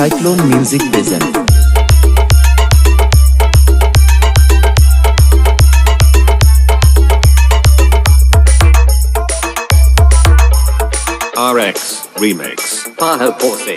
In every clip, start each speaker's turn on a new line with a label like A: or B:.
A: Cyclone music present
B: RX Remix.
C: Paho Posse.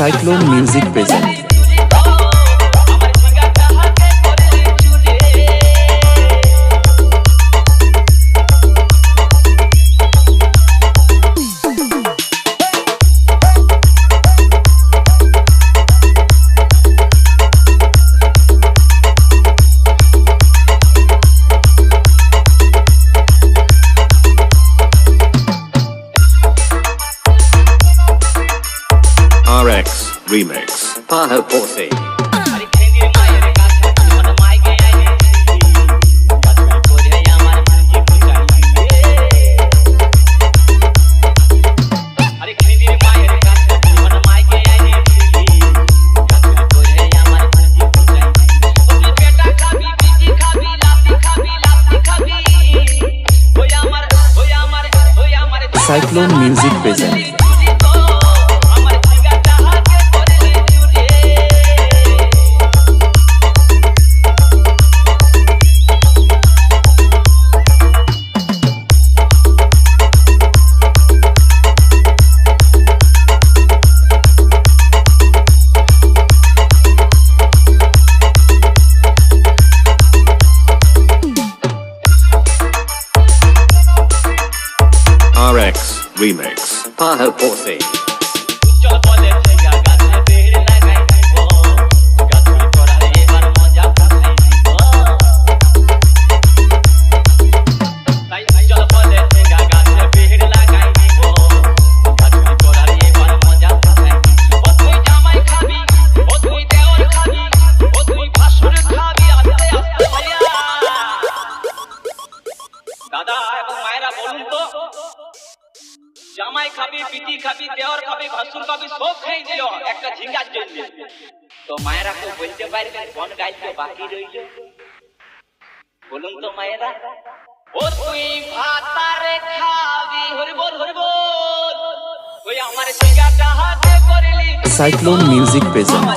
A: Cyclone music present.
B: RX Remix.
C: Paho Posse.
A: Cyclone music present
B: RX Remix.
C: Paho Posse.
D: জামাই খাবি PT খাবি দেওয়ার খাবি ভাসুর খাবি সব খেয়ে দিল একটা ঝিঙ্গার জন্য। তো মায়েরা কেউ বলতে পারবে কোন গাইতে বাকি রইল। বলুন তো মায়েরা। ও তুই ভাতারে খাবি হরি বল হরি বল। ওই আমার ঝিঙ্গাটা হাতে করলি।
A: Cyclone music present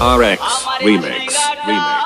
B: RX Remix. Remix.